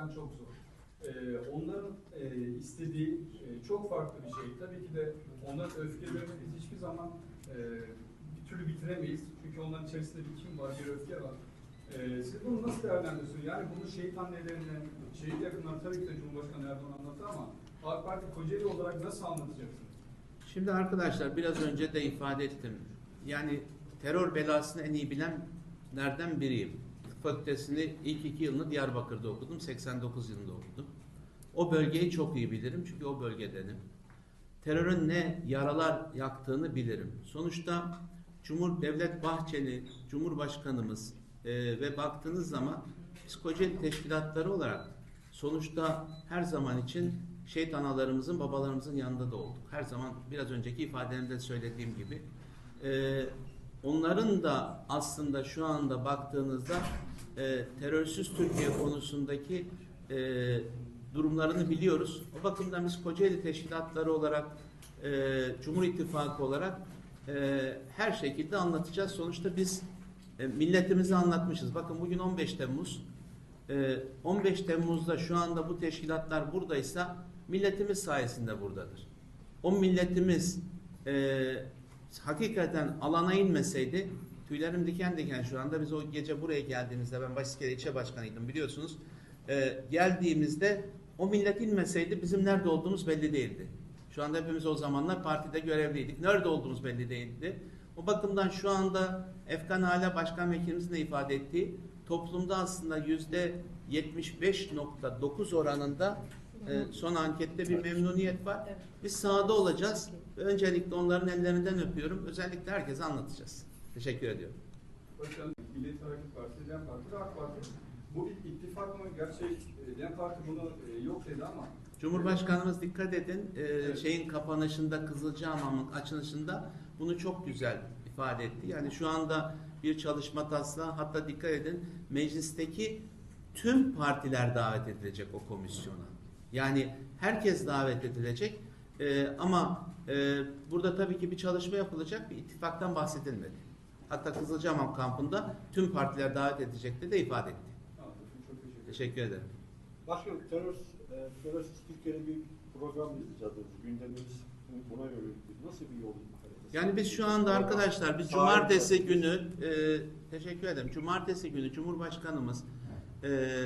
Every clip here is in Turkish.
gerçekten çok zor. Ee, onların e, istediği e, çok farklı bir şey. Tabii ki de onların öfkelerini biz hiçbir zaman e, bir türlü bitiremeyiz. Çünkü onların içerisinde bir kim var, bir öfke var. Ee, siz bunu nasıl değerlendiriyorsunuz? Yani bunu şehit annelerine, şehit yakınlar tabii ki de Cumhurbaşkanı Erdoğan anlattı ama AK Parti Kocaeli olarak nasıl anlatacaksınız? Şimdi arkadaşlar biraz önce de ifade ettim. Yani terör belasını en iyi bilenlerden biriyim. Fakültesini ilk iki yılını Diyarbakır'da okudum. 89 yılında okudum. O bölgeyi çok iyi bilirim çünkü o bölgedenim. Terörün ne yaralar yaktığını bilirim. Sonuçta Cumhur Devlet Bahçeli, Cumhurbaşkanımız e, ve baktığınız zaman biz teşkilatları olarak sonuçta her zaman için şehit analarımızın, babalarımızın yanında da olduk. Her zaman biraz önceki ifademde söylediğim gibi. E, onların da aslında şu anda baktığınızda e, terörsüz Türkiye konusundaki e, durumlarını biliyoruz. O bakımdan biz Kocaeli teşkilatları olarak, e, Cumhur İttifakı olarak e, her şekilde anlatacağız. Sonuçta biz e, milletimize anlatmışız. Bakın bugün 15 Temmuz. E, 15 Temmuz'da şu anda bu teşkilatlar buradaysa milletimiz sayesinde buradadır. O milletimiz e, hakikaten alana inmeseydi tüylerim diken diken şu anda biz o gece buraya geldiğimizde ben Başiskele ilçe başkanıydım biliyorsunuz. E, geldiğimizde o millet inmeseydi bizim nerede olduğumuz belli değildi. Şu anda hepimiz o zamanlar partide görevliydik. Nerede olduğumuz belli değildi. O bakımdan şu anda Efkan Hala Başkan Vekilimizin de ifade ettiği toplumda aslında yüzde 75.9 oranında e, son ankette bir memnuniyet var. Biz sahada olacağız. Öncelikle onların ellerinden öpüyorum. Özellikle herkese anlatacağız. Teşekkür ediyorum. Başkanım, Milliyetçi Hareket Partisi, DEM Parti ve AK Parti. Bu bir ittifak mı? Gerçi e, DEM Parti bunu e, yok dedi ama Cumhurbaşkanımız dikkat edin e, şeyin kapanışında Kızılcahamam'ın açılışında bunu çok güzel ifade etti. Yani şu anda bir çalışma taslağı hatta dikkat edin meclisteki tüm partiler davet edilecek o komisyona. Yani herkes davet edilecek E, ama e, burada tabii ki bir çalışma yapılacak bir ittifaktan bahsedilmedi. Hatta Kızılcahamam kampında tüm partiler davet edecekti de ifade etti. Anladım. Çok teşekkür ederim. Teşekkür ederim. Başkanım terör, e, terörsüz Türkiye'nin bir program izleyeceğiz. Gündemimiz buna yönelik. Nasıl bir yol? Yani biz şu anda arkadaşlar biz cumartesi günü e, teşekkür ederim. Cumartesi günü Cumhurbaşkanımız e,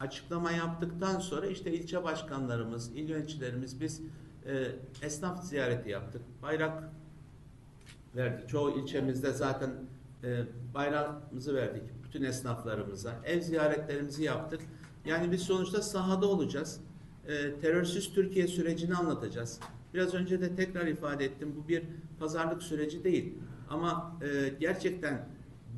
açıklama yaptıktan sonra işte ilçe başkanlarımız, il yöneticilerimiz biz e, esnaf ziyareti yaptık. Bayrak verdik. Çoğu ilçemizde zaten e, bayrağımızı verdik bütün esnaflarımıza. Ev ziyaretlerimizi yaptık. Yani biz sonuçta sahada olacağız. E, terörsüz Türkiye sürecini anlatacağız. Biraz önce de tekrar ifade ettim. Bu bir pazarlık süreci değil. Ama e, gerçekten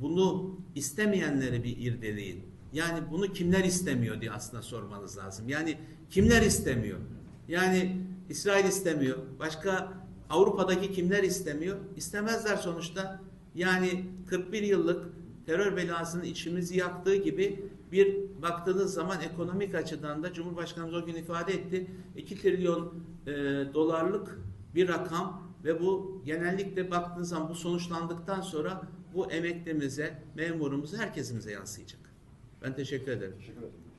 bunu istemeyenleri bir irdeleyin. Yani bunu kimler istemiyor diye aslında sormanız lazım. Yani kimler istemiyor? Yani İsrail istemiyor. Başka Avrupa'daki kimler istemiyor? İstemezler sonuçta. Yani 41 yıllık terör belasının içimizi yaktığı gibi bir baktığınız zaman ekonomik açıdan da Cumhurbaşkanımız o gün ifade etti. 2 trilyon e, dolarlık bir rakam ve bu genellikle baktığınız zaman bu sonuçlandıktan sonra bu emeklimize, memurumuza, herkesimize yansıyacak. Ben teşekkür ederim. Teşekkür ederim.